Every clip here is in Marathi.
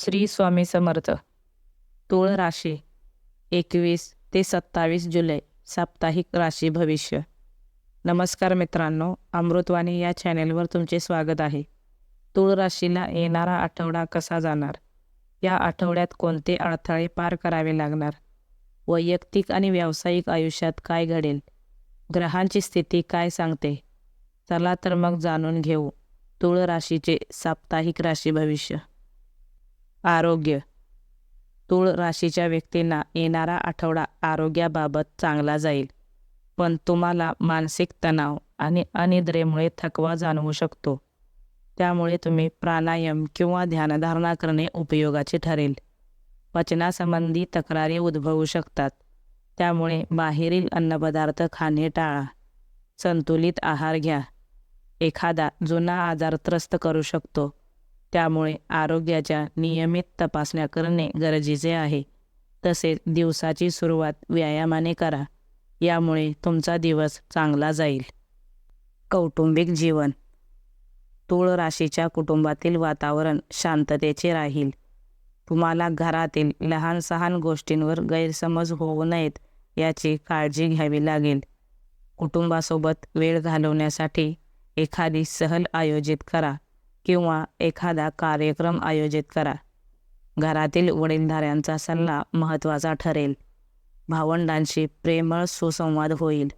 श्री स्वामी समर्थ. तुळ राशी एकवीस ते सत्तावीस जुलै साप्ताहिक राशी भविष्य. नमस्कार मित्रांनो अमृतवाणी या चॅनेलवर तुमचे स्वागत आहे. तुळ राशीला येणारा आठवडा कसा जाणार? या आठवड्यात कोणते अडथळे पार करावे लागणार? वैयक्तिक आणि व्यावसायिक आयुष्यात काय घडेल? ग्रहांची स्थिती काय सांगते? चला तर मग जाणून घेऊ तुळ राशीचे साप्ताहिक राशी भविष्य. आरोग्य. तूळ राशीच्या व्यक्तींना येणारा आठवडा आरोग्याबाबत चांगला जाईल. पण तुम्हाला मानसिक तणाव आणि अनिद्रेमुळे थकवा जाणवू शकतो. त्यामुळे तुम्ही प्राणायाम किंवा ध्यानधारणा करणे उपयोगाचे ठरेल. पचनासंबंधी तक्रारी उद्भवू शकतात. त्यामुळे बाहेरील अन्नपदार्थ खाणे टाळा. संतुलित आहार घ्या. एखादा जुना आजार त्रस्त करू शकतो. त्यामुळे आरोग्याच्या नियमित तपासण्या करणे गरजेचे आहे. तसेच दिवसाची सुरुवात व्यायामाने करा. यामुळे तुमचा दिवस चांगला जाईल. कौटुंबिक जीवन. तूळ राशीच्या कुटुंबातील वातावरण शांततेचे राहील. तुम्हाला घरातील लहान सहान गोष्टींवर गैरसमज होऊ नयेत याची काळजी घ्यावी लागेल. कुटुंबासोबत वेळ घालवण्यासाठी एखादी सहल आयोजित करा. किंवा एखादा कार्यक्रम आयोजित करा. घरातील वडीलधाऱ्यांचा सल्ला महत्त्वाचा ठरेल. भावंडांशी प्रेमळ सुसंवाद होईल.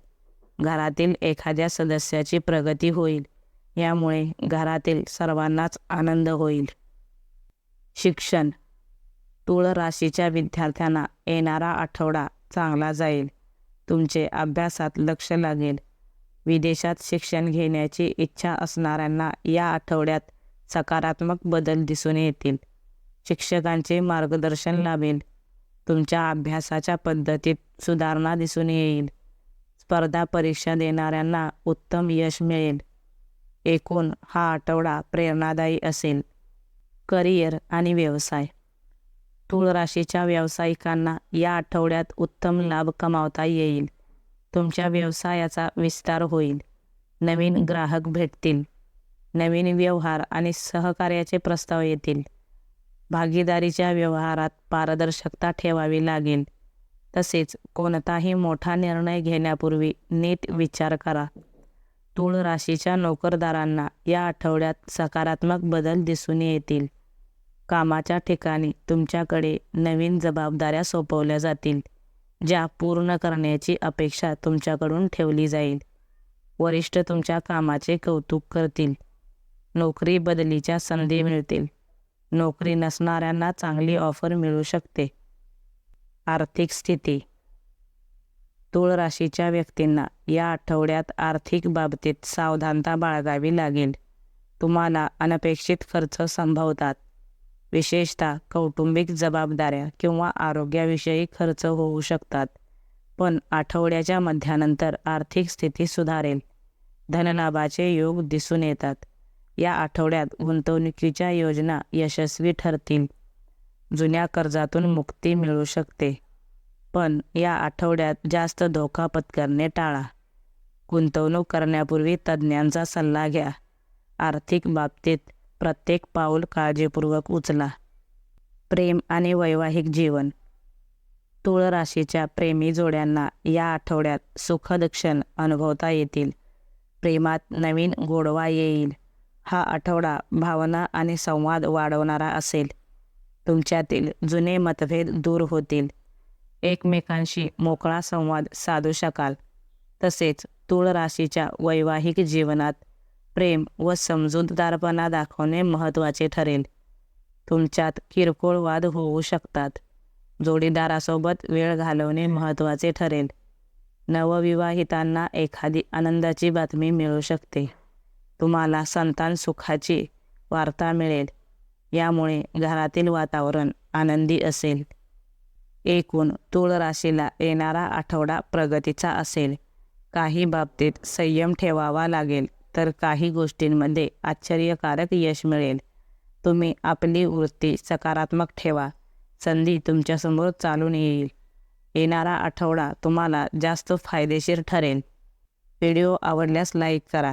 घरातील एखाद्या सदस्याची प्रगती होईल. यामुळे घरातील सर्वांनाच आनंद होईल. शिक्षण. तुळ राशीच्या विद्यार्थ्यांना येणारा आठवडा चांगला जाईल. तुमचे अभ्यासात लक्ष लागेल. विदेशात शिक्षण घेण्याची इच्छा असणाऱ्यांना या आठवड्यात सकारात्मक बदल दिसून येतील. शिक्षकांचे मार्गदर्शन लाभेल. तुमच्या अभ्यासाच्या पद्धतीत सुधारणा दिसून येईल. स्पर्धा परीक्षा देणाऱ्यांना उत्तम यश मिळेल. एकूण हा आठवडा प्रेरणादायी असेल. करिअर आणि व्यवसाय. तूळ राशीच्या व्यावसायिकांना या आठवड्यात उत्तम लाभ कमावता येईल. तुमच्या व्यवसायाचा विस्तार होईल. नवीन ग्राहक भेटतील. नवीन व्यवहार आणि सहकार्याचे प्रस्ताव येतील. भागीदारीच्या व्यवहारात पारदर्शकता ठेवावी लागेल. तसेच कोणताही मोठा निर्णय घेण्यापूर्वी नीट विचार करा. तूळ राशीच्या नोकरदारांना या आठवड्यात सकारात्मक बदल दिसून येतील. कामाच्या ठिकाणी तुमच्याकडे नवीन जबाबदाऱ्या सोपवल्या जातील ज्या पूर्ण करण्याची अपेक्षा तुमच्याकडून ठेवली जाईल. वरिष्ठ तुमच्या कामाचे कौतुक करतील. नोकरी बदलीच्या संधी मिळतील. नोकरी नसणाऱ्यांना चांगली ऑफर मिळू शकते. आर्थिक स्थिती. तूळ राशीच्या व्यक्तींना या आठवड्यात आर्थिक बाबतीत सावधानता बाळगावी लागेल. तुम्हाला अनपेक्षित खर्च संभवतात. विशेषतः कौटुंबिक जबाबदाऱ्या किंवा आरोग्याविषयी खर्च होऊ शकतात. पण आठवड्याच्या मध्यानंतर आर्थिक स्थिती सुधारेल. धनलाभाचे योग दिसून येतात. या आठवड्यात गुंतवणुकीच्या योजना यशस्वी ठरतील. जुन्या कर्जातून मुक्ती मिळू शकते. पण या आठवड्यात जास्त धोका पत्करणे टाळा. गुंतवणूक करण्यापूर्वी तज्ज्ञांचा सल्ला घ्या. आर्थिक बाबतीत प्रत्येक पाऊल काळजीपूर्वक उचला. प्रेम आणि वैवाहिक जीवन. तुळ राशीच्या प्रेमी जोड्यांना या आठवड्यात सुखद क्षण अनुभवता येतील. प्रेमात नवीन गोडवा येईल. हा आठवडा भावना आणि संवाद वाढवणारा असेल. तुमच्यातील जुने मतभेद दूर होतील. एकमेकांशी मोकळा संवाद साधू शकाल. तसेच तूळ राशीच्या वैवाहिक जीवनात प्रेम व समजूतदारपणा दाखवणे महत्त्वाचे ठरेल. तुमच्यात किरकोळ वाद होऊ शकतात. जोडीदारासोबत वेळ घालवणे महत्त्वाचे ठरेल. नवविवाहितांना एखादी आनंदाची बातमी मिळू शकते. तुम्हाला संतान सुखाची वार्ता मिळेल. यामुळे घरातील वातावरण आनंदी असेल. एकूण तूळ राशीला येणारा आठवडा प्रगतीचा असेल. काही बाबतीत संयम ठेवावा लागेल तर काही गोष्टींमध्ये आश्चर्यकारक यश मिळेल. तुम्ही आपली वृत्ती सकारात्मक ठेवा. संधी तुमच्यासमोर चालून येईल. येणारा आठवडा तुम्हाला जास्त फायदेशीर ठरेल. व्हिडिओ आवडल्यास लाईक करा.